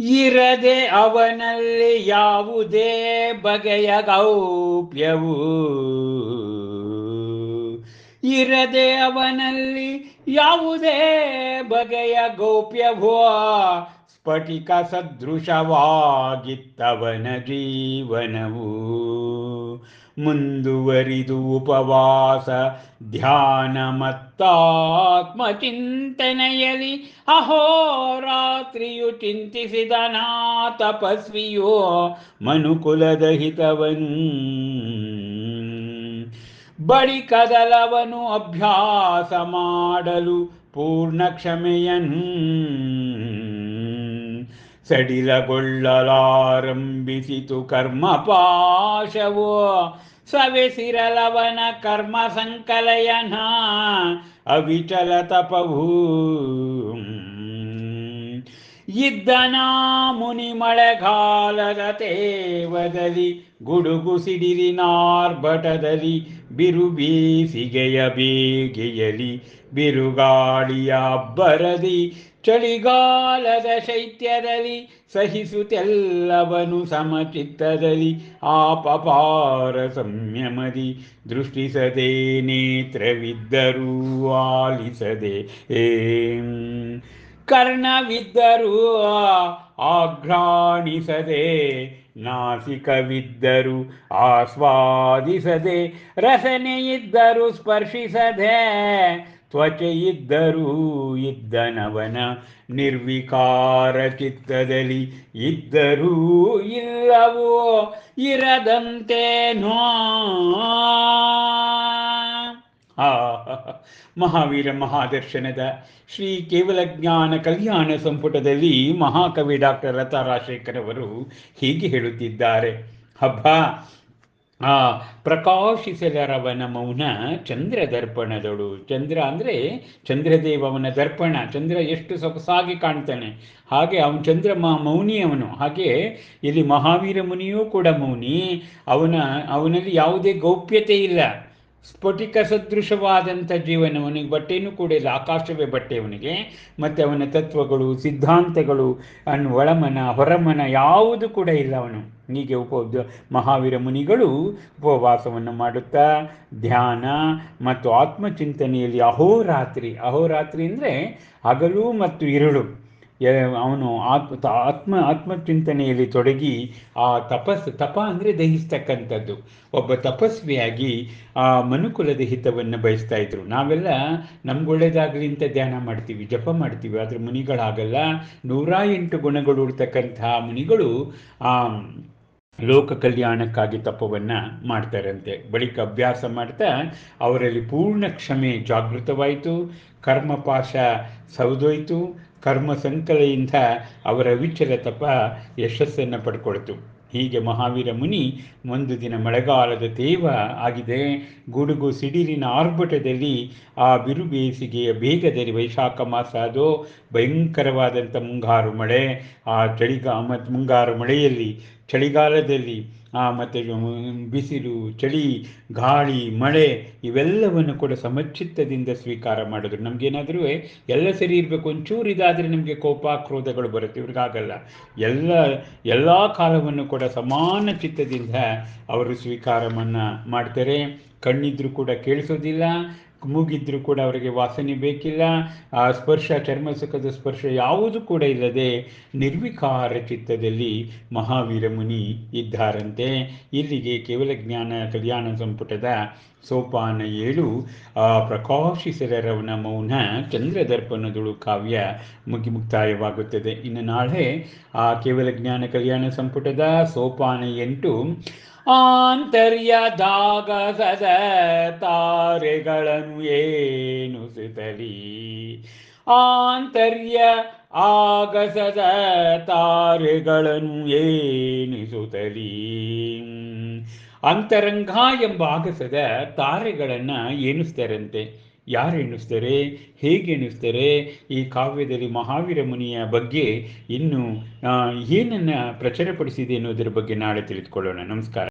ಇರದೆ ಅವನಲ್ಲಿ ಯಾವುದೇ ಬಗೆಯ ಗೌಪ್ಯವು ಇರದೆ ಅವನಲ್ಲಿ ಯಾವುದೇ ಬಗೆಯ ಗೌಪ್ಯವೋ ಸ್ಫಟಿಕ ಸದೃಶವಾಗಿತ್ತವನ ಜೀವನವು. ಮುಂದುವರಿದು ಉಪವಾಸ, ಧ್ಯಾನ ಮತ್ತಾತ್ಮ ಚಿಂತನೆಯಲ್ಲಿ ಅಹೋರಾತ್ರಿಯು ಚಿಂತಿಸಿದ ನಾ ತಪಸ್ವಿಯೋ ಮನುಕುಲದ ಹಿತವನು. ಬಳಿಕದಲವನು ಅಭ್ಯಾಸ ಮಾಡಲು ಪೂರ್ಣ ಕ್ಷಮೆಯನು ಸಡಿಲಗೊಳ್ಳಲಾರಂಭಿಸಿತು ಕರ್ಮ ಪಾಶವೋ ಸವೆಸಿರಲವನ ಕರ್ಮ ಸಂಕಲಯನ ಅವಿಚಲ ತಪವು. ಇದ್ದನ ಮುನಿ ಮಳೆಗಾಲದ ತೇವದಲ್ಲಿ ಗುಡುಗು ಸಿಡಿಲಿನಾರ್ಭಟದಲ್ಲಿ ಬಿರು ಸಿಗೆಯ ಬೇಗೆಯಲಿ ಬಿರುಗಾಳಿಯ ಬರದಿ ಚಳಿಗಾಲದ ಶೈತ್ಯದಲ್ಲಿ ಸಹಿಸುತ್ತೆಲ್ಲವನು ಸಮಚಿತ್ತದಲ್ಲಿ ಆಪಪಾರ ಸಂಯಮದಿ ದೃಷ್ಟಿಸದೆ ನೇತ್ರವಿದ್ದರೂ ಆಲಿಸದೆ ಏಂ. ಕರ್ಣವಿದ್ದರೂ ಆಘ್ರಾಣಿಸದೆ ನಾಸಿಕವಿದ್ದರೂ ಆಸ್ವಾದಿಸದೆ ರಸನೆಯಿದ್ದರು ಸ್ಪರ್ಶಿಸದೆ ತ್ವಚೆಯಿದ್ದರೂ ಇದ್ದನವನ ನಿರ್ವಿಕಾರ ಚಿತ್ತದಲ್ಲಿ ಇದ್ದರೂ ಇಲ್ಲವೋ ಇರದಂತೆ ನೋ ಆ ಮಹಾವೀರ ಮಹಾದರ್ಶನದ ಶ್ರೀ ಕೇವಲ ಜ್ಞಾನ ಕಲ್ಯಾಣ ಸಂಪುಟದಲ್ಲಿ ಮಹಾಕವಿ ಡಾಕ್ಟರ್ ಲತಾ ರಾಜಶೇಖರ್ ಅವರು ಹೀಗೆ ಹೇಳುತ್ತಿದ್ದಾರೆ. ಹಬ್ಬ, ಆ ಪ್ರಕಾಶಿಸಲರವನ ಮೌನ, ಚಂದ್ರ ದರ್ಪಣದೊಳು ಚಂದ್ರ ಅಂದರೆ ಚಂದ್ರದೇವವನ ದರ್ಪಣ. ಚಂದ್ರ ಎಷ್ಟು ಸೊಗಸಾಗಿ ಕಾಣ್ತಾನೆ. ಹಾಗೆ ಅವನು ಚಂದ್ರ ಮ ಮೌನಿಯವನು ಹಾಗೆ ಇಲ್ಲಿ ಮಹಾವೀರ ಮುನಿಯೂ ಕೂಡ ಮೌನಿ. ಅವನ, ಅವನಲ್ಲಿ ಯಾವುದೇ ಗೌಪ್ಯತೆ ಇಲ್ಲ. ಸ್ಫಟಿಕ ಸದೃಶವಾದಂಥ ಜೀವನ ಬಟ್ಟೆಯೂ ಕೂಡ ಇಲ್ಲ ಆಕಾಶವೇ ಬಟ್ಟೆ ಅವನಿಗೆ ಮತ್ತು ಅವನ ತತ್ವಗಳು, ಸಿದ್ಧಾಂತಗಳು ಅನ್ನು ಒಳಮನ, ಹೊರಮನ ಯಾವುದು ಕೂಡ ಇಲ್ಲ ಅವನು. ಹೀಗೆ ಉಪ ಮಹಾವೀರ ಮುನಿಗಳು ಉಪವಾಸವನ್ನು ಮಾಡುತ್ತಾ, ಧ್ಯಾನ ಮತ್ತು ಆತ್ಮಚಿಂತನೆಯಲ್ಲಿ ಅಹೋರಾತ್ರಿ. ಅಹೋರಾತ್ರಿ ಅಂದರೆ ಹಗಲು ಮತ್ತು ಇರುಳು. ಅವನು ಆತ್ಮ ಆತ್ಮ, ಆತ್ಮಚಿಂತನೆಯಲ್ಲಿ ತೊಡಗಿ ಆ ತಪಸ್, ತಪ ಅಂದರೆ ದಹಿಸ್ತಕ್ಕಂಥದ್ದು. ಒಬ್ಬ ತಪಸ್ವಿಯಾಗಿ ಆ ಮನುಕುಲದ ಹಿತವನ್ನು ಬಯಸ್ತಾ ಇದ್ರು. ನಾವೆಲ್ಲ ನಮ್ಗೆ ಅಂತ ಧ್ಯಾನ ಮಾಡ್ತೀವಿ, ಜಪ ಮಾಡ್ತೀವಿ. ಆದರೆ ಮುನಿಗಳಾಗಲ್ಲ. ನೂರ ಎಂಟು ಗುಣಗಳು ಇರ್ತಕ್ಕಂತಹ ಮುನಿಗಳು ಆ ಲೋಕ ಕಲ್ಯಾಣಕ್ಕಾಗಿ ತಪವನ್ನು ಮಾಡ್ತಾರಂತೆ. ಬಳಿಕ ಅಭ್ಯಾಸ ಮಾಡ್ತಾ ಅವರಲ್ಲಿ ಪೂರ್ಣ ಕ್ಷಮೆ ಜಾಗೃತವಾಯಿತು. ಕರ್ಮಪಾಶ ಸೌದೋಯ್ತು ಕರ್ಮ ಸಂಕಲೆಯಿಂದ ಅವರ ವಿಚಲ ತಪ ಯಶಸ್ಸನ್ನು ಪಡ್ಕೊಳ್ತು. ಹೀಗೆ ಮಹಾವೀರ ಮುನಿ ಒಂದು ದಿನ ಮಳೆಗಾಲದ ತೇವ ಆಗಿದೆ. ಗುಡುಗು ಸಿಡಿಲಿನ ಆರ್ಭಟದಲ್ಲಿ ಆ ಬಿರು ಬೇಸಿಗೆಯ ಬೇಗದಲ್ಲಿ ವೈಶಾಖ ಮಾಸ ಅದು ಭಯಂಕರವಾದಂಥ ಮುಂಗಾರು ಮಳೆ. ಆ ಚಳಿಗಾ ಮತ್ತು ಮುಂಗಾರು ಮಳೆಯಲ್ಲಿ ಚಳಿಗಾಲದಲ್ಲಿ ಮತ್ತು ಬಿಸಿಲು, ಚಳಿ, ಗಾಳಿ, ಮಳೆ, ಇವೆಲ್ಲವನ್ನು ಕೂಡ ಸಮಚಿತ್ತದಿಂದ ಸ್ವೀಕಾರ ಮಾಡಿದ್ರು. ನಮಗೇನಾದರೂ, ಎಲ್ಲ ಸರಿ ಇರಬೇಕು, ಒಂಚೂರು ಇದಾದರೆ ನಮಗೆ ಕೋಪ, ಕ್ರೋಧಗಳು ಬರುತ್ತೆ. ಇವ್ರಿಗಾಗಲ್ಲ ಎಲ್ಲ ಎಲ್ಲ ಕಾಲವನ್ನು ಕೂಡ ಸಮಾನ ಚಿತ್ತದಿಂದ ಅವರು ಸ್ವೀಕಾರವನ್ನು ಮಾಡ್ತಾರೆ. ಕಣ್ಣಿದ್ರೂ ಕೂಡ ಕೇಳಿಸೋದಿಲ್ಲ. ಮೂಗಿದ್ರೂ ಕೂಡ ಅವರಿಗೆ ವಾಸನೆ ಬೇಕಿಲ್ಲ, ಆ ಸ್ಪರ್ಶ ಚರ್ಮ ಸುಖದ ಸ್ಪರ್ಶ ಯಾವುದು ಕೂಡ ಇಲ್ಲದೆ ನಿರ್ವಿಕಾರ ಚಿತ್ತದಲ್ಲಿ ಮಹಾವೀರ ಮುನಿ ಇದ್ದಾರಂತೆ. ಇಲ್ಲಿಗೆ ಕೇವಲ ಜ್ಞಾನ, ಕಲ್ಯಾಣ ಸಂಪುಟದ ಸೋಪಾನ ಏಳು ಪ್ರಕಾಶಿಸರವನ ಮೌನ, ಚಂದ್ರದರ್ಪಣದಳು ಕಾವ್ಯ ಮುಗಿ ಮುಕ್ತಾಯವಾಗುತ್ತದೆ. ಇನ್ನು ನಾಳೆ, ಆ ಕೇವಲ ಜ್ಞಾನ, ಕಲ್ಯಾಣ ಸಂಪುಟದ ಸೋಪಾನ ಎಂಟು ಆಂತರ್ಯದಾಗಸದ ತಾರೆಗಳನ್ನು ಏನು ಸುತಲಿ ಆಂತರ್ಯ ಆಗಸದ ತಾರೆಗಳನ್ನು ಏನಿಸುತ್ತಲಿ ಅಂತರಂಗ ಎಂಬ ಆಗಸದ ತಾರೆಗಳನ್ನು ಎಣಿಸ್ತಾರಂತೆ ಯಾರು ಎಣಿಸ್ತಾರೆ ಹೇಗೆ ಎಣಿಸ್ತಾರೆ ಈ ಕಾವ್ಯದಲ್ಲಿ ಮಹಾವೀರ ಮುನಿಯ ಬಗ್ಗೆ ಇನ್ನು ಏನನ್ನು ಪ್ರಚುರಪಡಿಸಿದೆ ಅನ್ನೋದರ ಬಗ್ಗೆ ನಾಳೆ ತಿಳಿದುಕೊಳ್ಳೋಣ. ನಮಸ್ಕಾರ.